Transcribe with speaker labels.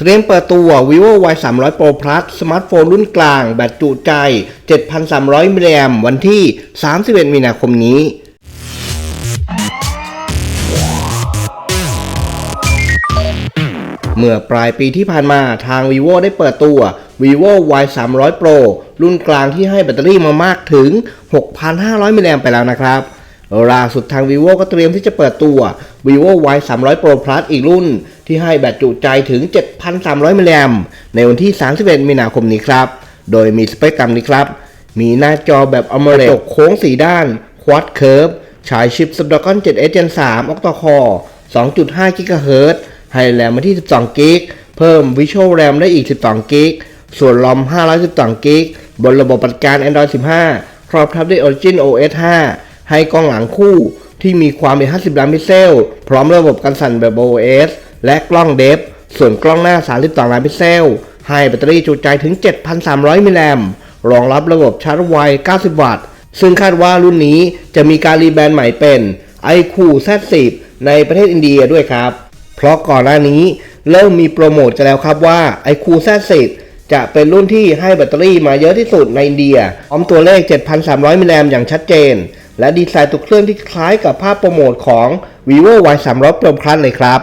Speaker 1: เตรียมเปิดตัว vivo y 3 0 0 pro plus สมาร์ทโฟนรุ่นกลาง แบตจุใจ 7,300 มิลลิแอมวันที่ 31 มีนาคมนี้ เมื่อปลายปีที่ผ่านมาทาง vivo ได้เปิดตัว vivo y 3 0 0 pro รุ่นกลางที่ให้แบตเตอรี่มามากถึง 6,500 มิลลิแอมไปแล้วนะครับ ล่าสุดทาง vivo ก็เตรียมที่จะเปิดตัว vivo y 3 0 0 pro plus อีกรุ่น ที่ให้แบตจุใจถึง 7,300มิลลิแอมในวันที่ 31 มีนาคมนี้ครับ โดยมีสเปคกรรมนี้ครับ มีหน้าจอแบบ AMOLED กระจกโค้ง4ด้าน Quad Curve ฉายชิป Snapdragon 7S Gen 3 Octa Core 2.5 GHz ให้แรมมาที่ 12 g b เพิ่ม Visual RAM ได้อีก 12 g b ส่วน ROM 512 g b บนระบบปฏิการ Android 15 ครอบทับด้วย Origin OS 5 ให้กล้องหลังคู่ที่มีความเป็น50 ล้านพิกเซล พร้อมระบบกันสั่นแบบ OS และกล้องเดฟ ส่วนกล้องหน้า 32 ล้านพิกเซล ให้แบตเตอรี่จุใจถึง 7,300 มิลลิแอมรองรับระบบชาร์จไว 90 วัตต์ ซึ่งคาดว่ารุ่นนี้จะมีการรีแบรนด์ใหม่เป็น iQ Z10 ในประเทศอินเดียด้วยครับ เพราะก่อนหน้านี้เริ่มมีโปรโมทกันแล้วครับว่า iQ Z10 จะเป็นรุ่นที่ให้แบตเตอรี่มาเยอะที่สุดในอินเดียพร้อมตัวเลข 7,300 มิลลิแอมอย่างชัดเจน และดีไซน์ตัวเครื่องที่คล้ายกับภาพโปรโมทของ vivo y 3 0 0 pro plus เลยครับ